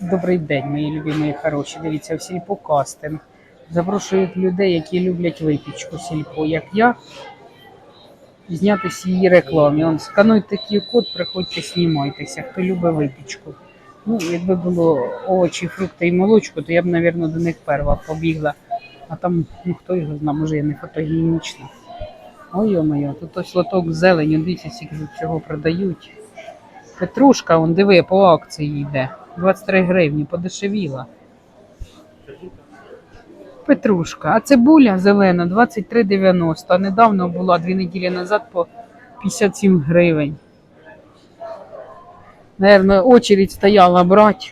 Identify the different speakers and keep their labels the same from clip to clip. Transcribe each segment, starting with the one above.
Speaker 1: Добрий день, мої любі, мої хороші. Дивіться, в сільпо кастинг. Запрошують людей, які люблять випічку сільпо, як я, знятися її рекламі. Он скануйте QR-код, приходьте, знімайтеся, хто любить випічку. Ну, якби було овочі, фрукти і молочко, то я б, мабуть, до них перша побігла. А там, ну хто його знає, може я не фотогенічна. Ой, йо-моє, тут ось лоток зелені, дивіться, скільки цього продають. Петрушка, он диви, по акції йде. 23 гривні, подешевіла. Петрушка. А цибуля зелена 23,90. А недавно була дві неділі назад по 57 гривень. Наверно, очередь стояла брати.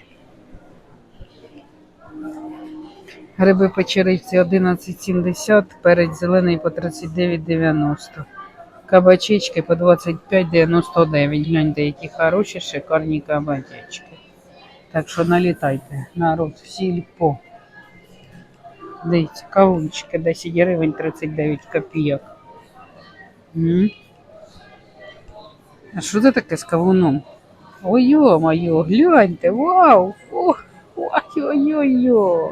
Speaker 1: Гриби печериці 11,70, перець зелений по 39,90. Кабачечки по 25,99. Гляньте, які хороші, шикарні кабачечки. Так що налітайте, народ, сільпо. Дивіться, кавунчики 10 гривень 39 копійок. А що це таке з кавуном? Ой, йо-моє, гляньте, вау! Ой-ой-ой-ой.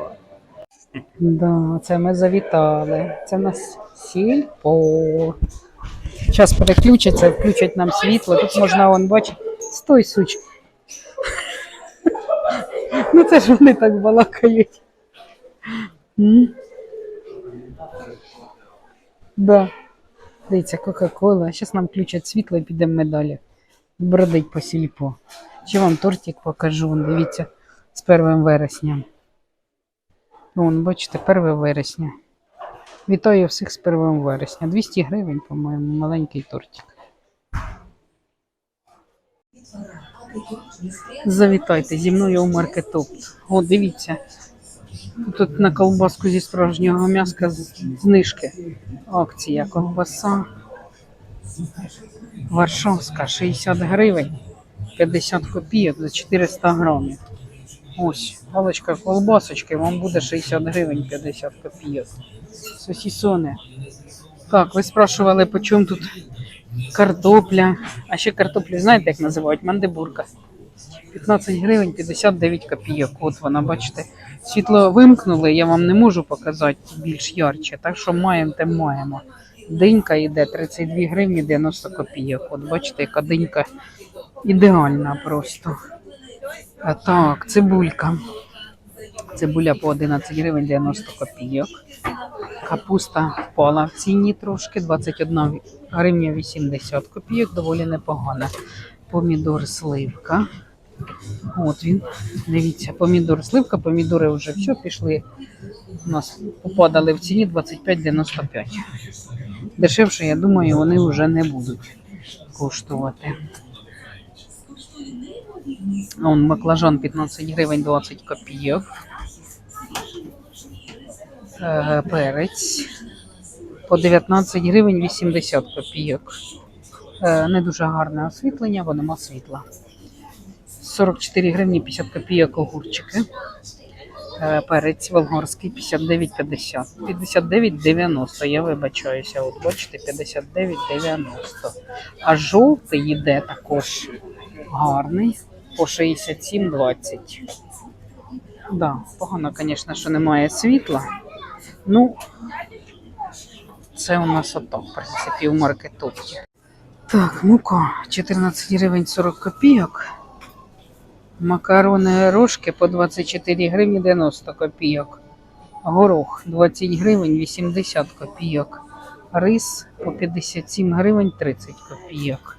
Speaker 1: Да, це ми завітали. Це нас сільпо. Зараз переключиться, включать нам світло. Тут можна вон бачити. Стой, суч. Ну це ж вони так балакають. Да. Дивіться, Кока-Кола. Зараз нам включать світло і підемо ми далі. Бродить по сільпо. Ще вам тортик покажу. Дивіться, з 1 вересня. Вон, бачите, 1 вересня. Вітаю всіх з 1 вересня. 200 гривень, по-моєму, маленький тортик. Завітайте зі мною у маркетопт. О, дивіться. Тут на колбаску зі справжнього м'яска знижки. Акція ковбаса. Варшавська 60 гривень, 50 копійок за 400 грамів. Ось, галочка колбасочки, вам буде 60 гривень 50 копійок. Сосісони. Так, ви спрашували, по чому тут картопля. А ще картоплю, знаєте, як називають? Мандибурка. 15 гривень 59 копійок. От вона, бачите. Світло вимкнули, я вам не можу показати більш ярче. Так що маємо, те маємо. Динька йде 32 гривні 90 копійок. От бачите, яка динька ідеальна просто. А, так, цибулька. Цибуля по 11 гривень 90 копійок. Капуста впала в ціні трошки, 21 гривня 80 копійок, доволі непогана. Помідор сливка. От він. Дивіться, помідор сливка, помідори вже все пішли. У нас попадали в ціні 25,95. Дешевше, я думаю, вони вже не будуть коштувати. Он баклажан 15 гривень 20 копійок. Е, Перець по 19 гривень 80 копійок. Е, Не дуже гарне освітлення, бо нема світла. 44 гривні 50 копійок огурчики. Е, Перець волгорський 59,50. 59,90. Я вибачаюся. От бачите, 59,90. А жовтий йде також гарний по 67,20. Да, погано, звісно, що немає світла. Ну, це у нас ото, в принципі, у маркетопті. Так, мука 14 гривень 40 копійок. Макарони рожки по 24 гривні 90 копійок. Горох 20 гривень 80 копійок. Рис по 57 гривень 30 копійок.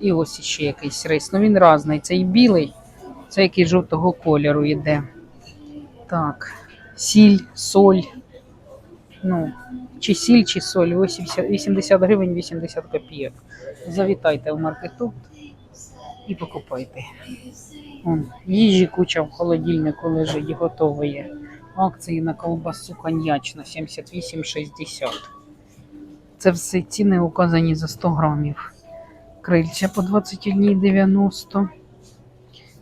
Speaker 1: І ось ще якийсь рис. Ну він різний. Цей білий, це який жовтого кольору йде. Так, сіль, соль. Ну, чи сіль, чи соль. 80, 80 гривень 80 копійок. Завітайте в маркету і покупайте. Вон, їжі куча в холодильнику лежить, готової. Акції на колбасу коньячна 78,60. Це все ціни указані за 100 грамів. Крильця по 21,90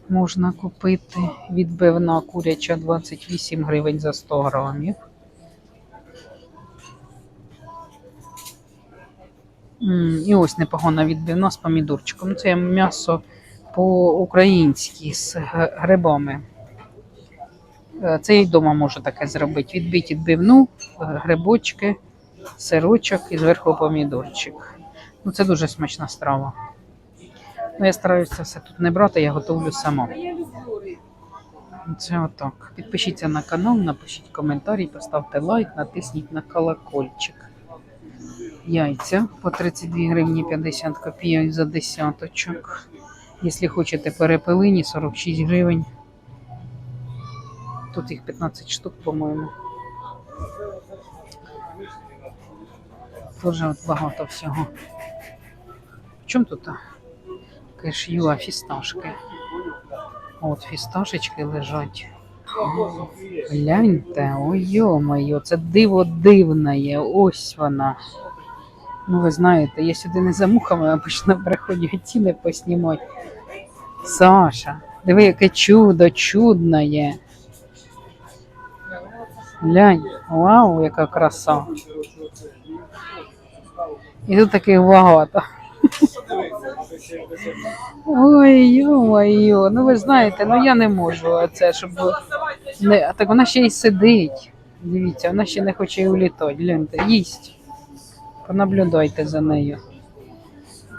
Speaker 1: можна купити. Відбивна куряча 28 гривень за 100 грамів. І ось непогана відбивна з помідорчиком. Це м'ясо по-українськи з грибами. Е, Це я вдома можу таке зробити. Відбити відбивну, е, грибочки, сирочок і зверху помідорчик. Ну, це дуже смачна страва. Ну, я стараюся все тут не брати, я готовлю сама. Це отак. Підпишіться на канал, напишіть коментарі, поставте лайк, натисніть на колокольчик. Яйця по 32 гривні 50 копійок за десяточок. Якщо хочете перепелині, 46 гривень. Тут їх 15 штук, по-моєму. От багато всього. В чому тут? Кеш'юа фісташки. От фісташечки лежать. Гляньте, ой йо-моє, це диво дивне, ось вона. Ну, ви знаєте, я сюди не за мухами, а почну приходять ціни поснімати. Саша, диви, яке чудо, чудне. Глянь, вау, яка краса. І тут таких багато. Ой, йо-моє, ну ви знаєте, ну я не можу це, щоб не, так вона ще й сидить. Дивіться, вона ще не хоче і улітати. Гляньте, їсть. Понаблюдайте за нею.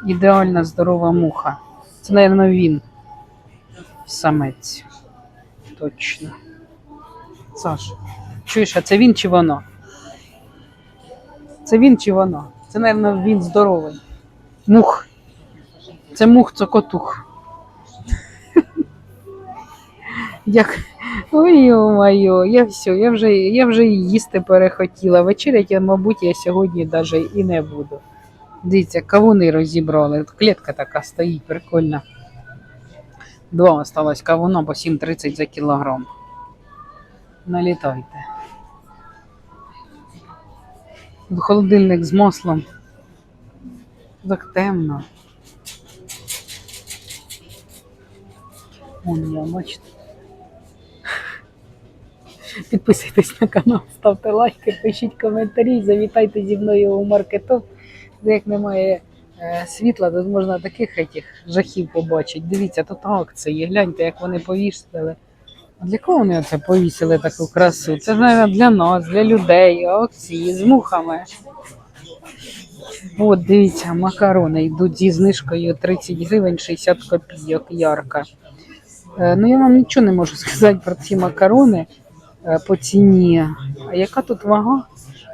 Speaker 1: Ідеальна здорова муха. Це, мабуть, він. Самець. Точно. Саш, чуєш, а це він чи воно? Це він чи воно? Це, мабуть, він здоровий. Мух. Це мух цокотух. Як. Ой, моє, я все, я вже, я вже їсти перехотіла. Вечерять, я, мабуть, я сьогодні навіть і не буду. Дивіться, кавуни розібрали. Клітка така стоїть, прикольна. Два осталось кавуна по 7,30 за кілограм. Налітайте. Холодильник з маслом. Так темно. Вон я, бачите. Підписуйтесь на канал, ставте лайки, пишіть коментарі, завітайте зі мною у маркетоп. Де як немає е, світла, тут можна таких этих жахів побачити. Дивіться, тут акції, гляньте, як вони повісили. Для кого вони це повісили таку красу? Це мабуть, для нас, для людей, акції з мухами. От, дивіться, макарони йдуть зі знижкою 30 гривень 60 копійок, ярка. Е, Ну, я вам нічого не можу сказати про ці макарони по ціні. А яка тут вага?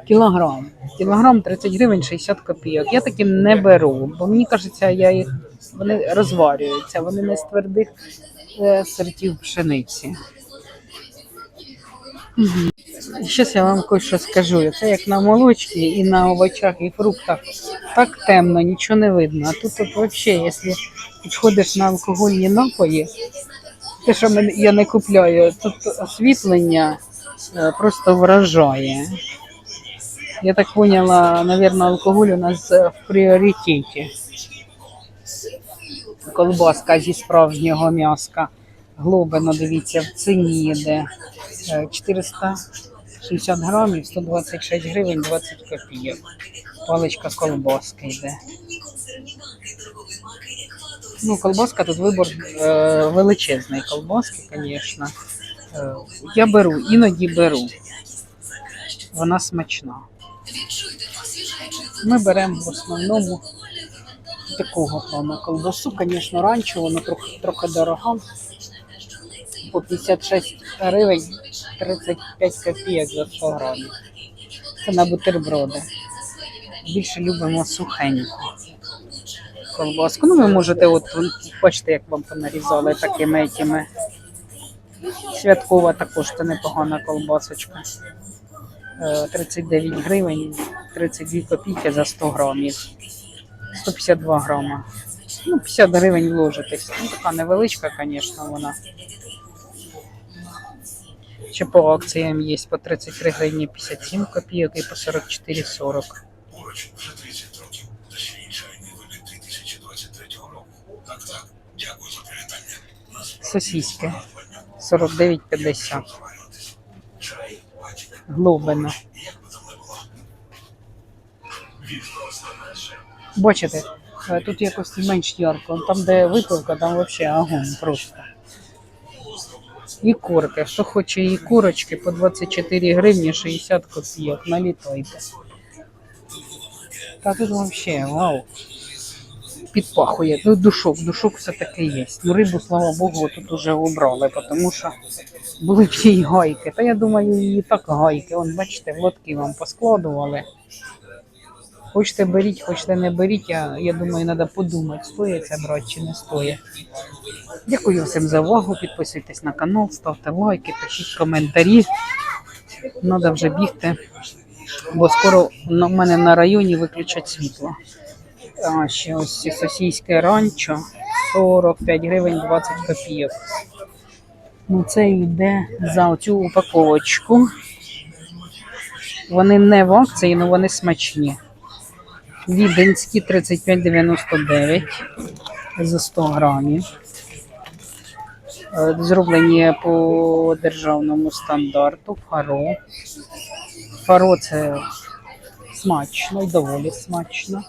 Speaker 1: Кілограм. Кілограм 30 гривень 60 копійок. Я таки не беру, бо мені кажеться, я їх вони розварюються, вони не з твердих е, сортів пшениці. Зараз я вам кое-що скажу. Це як на молочці і на овочах і фруктах. Так темно, нічого не видно. А тут от взагалі, якщо підходиш на алкогольні напої, те, що мен- я не купляю, тут освітлення е, просто вражає. Я так поняла, напевно, алкоголь у нас е, в пріоритеті. Колбаска зі справжнього м'яска. Глобино, дивіться, в ціні йде. Е, 460 грамів, 126 гривень, 20 копійок. Паличка колбаски йде. Ну, колбаска тут вибор е, величезний колбаски, звісно. Е, я беру, іноді беру. Вона смачна. Ми беремо в основному такого плану колбасу. Звісно, ранчо, воно трохи, трохи дорога. По 56 гривень 35 копійок за 100 грамів. Це на бутерброди. Більше любимо сухеньку колбаску. Ну, ви можете, от бачите, як вам понарізали такими етими. Святкова також це непогана колбасочка. Е, 39 гривень, 32 копійки за 100 грамів. 152 грама. Ну, 50 гривень вложитись. Ну, така невеличка, звісно, вона. Ще по акціям є по 33 гривні 57 копійок і по 44,40.
Speaker 2: Відносно наше.
Speaker 1: Бачите, е, тут якось менш ярко. Там, де випивка, там взагалі огонь просто. І курки. Хто хоче і курочки по 24 гривні 60 копійок. Налітайте. Та тут взагалі, вау. Підпахує. Ну, душок, душок все-таки є. Ну, рибу, слава Богу, тут уже убрали, тому що були б і гайки. Та я думаю, і так гайки. Вон, бачите, в лотки вам поскладували. Хочете беріть, хочете не беріть. Я, я думаю, треба подумати, стоїть це брати чи не стоїть. Дякую всім за увагу. Підписуйтесь на канал, ставте лайки, пишіть коментарі. Треба вже бігти, бо скоро на мене на районі виключать світло. А ще ось ці сосійське ранчо 45 гривень 20 копійок. Ну це йде за цю упаковочку. Вони не в акції, але вони смачні. Віденські 35,99 за 100 грамів. Е, Зроблені по державному стандарту. Фаро. Фаро це смачно і доволі смачно.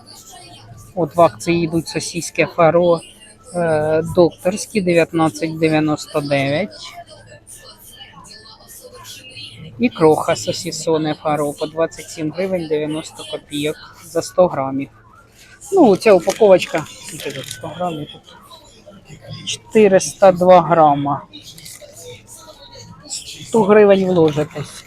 Speaker 1: От в акції йдуть сосиски фаро е, докторські 19,99. І кроха сосісони фаро по 27 гривень 90 копійок за 100 грамів. Ну, ця упаковочка, 100 грамів тут? 402 грама. 100 гривень вложитесь.